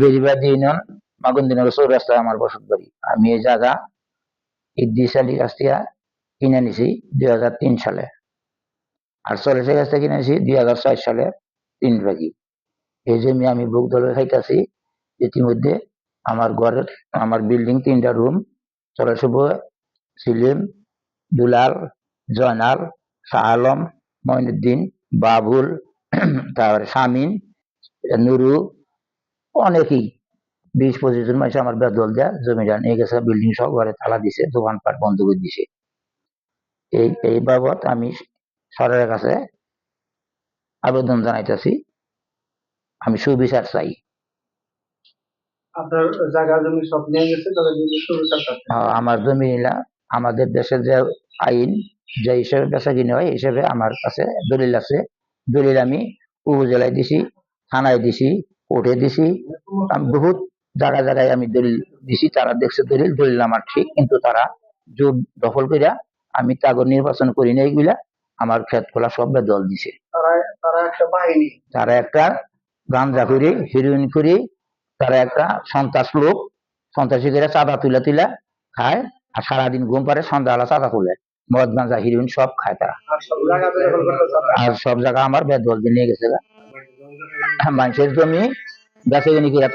Beribadh union মাগুন্দিনগর চৌরাস্তায় আমার বসত বাড়ি। আমি এই জায়গা ইদ্দিস আলীর কাছ থেকে কিনে নিছি দুই হাজার তিন সালে। আর চল্লিশের কাছ থেকে কিনে নিছি দুই হাজার ছয় সালে তিন ভাগি এই জমি আমি বুক দলে খাইতেছি। ইতিমধ্যে আমার ঘরের, আমার বিল্ডিং তিনটা রুম চলাশুভ সিলিম, দুলাল, জয়নাল, শাহ আলম মঈনুদ্দিন বাবুল, তারপরে শামিন নুরু অনেকেই বিশ পঁচিশ জন মানুষ আমার বেদল দেয় জমিটা নিয়ে গেছে বিল্ডিং সব ঘরে তালা দিছে দোকানপাট বন্ধ করে দিছে। এই এই বাবদ আমি সরকারের কাছে আবেদন জানাইতেছি আমি সুবিচার চাই। আপনার জায়গা জমি সব নিয়ে গেছে তাদের জন্য সুবিধা থাকে আহ, আমার জমি নিলা আমাদের দেশের যে আইন যে হিসেবে বেচা কিনে হয় হিসেবে আমার কাছে দলিল আছে। দলিল আমি উপজেলায় দিছি থানায় দিছি কোর্টে দিছি। আমি বহুত জায়গায় জায়গায় আমি দলিল দিছি তারা দেখছে দলিল দলিল আমার ঠিক কিন্তু তারা জোর দখল কইরা আমি তাগর নির্বাচন করি না এইগুলা আমার ক্ষেত খোলা সব দল দিছে। তারা একটা গাঞ্জা করি হিরোইন করি তারা একটা সন্ত্রাস লোক সন্ত্রাসী করে চাঁদা তুলে তুলে খায় আর সারাদিন ঘুম পারে সন্ধ্যাবেলা চাঁদা তুলে। মদ গাঞ্জা হিরোইন সব খায় তারা। আর সব জায়গা তারা। আর সব জায়গা আমার বেদল দিয়ে নিয়ে গেছে মানুষের জমি বেচে কিনে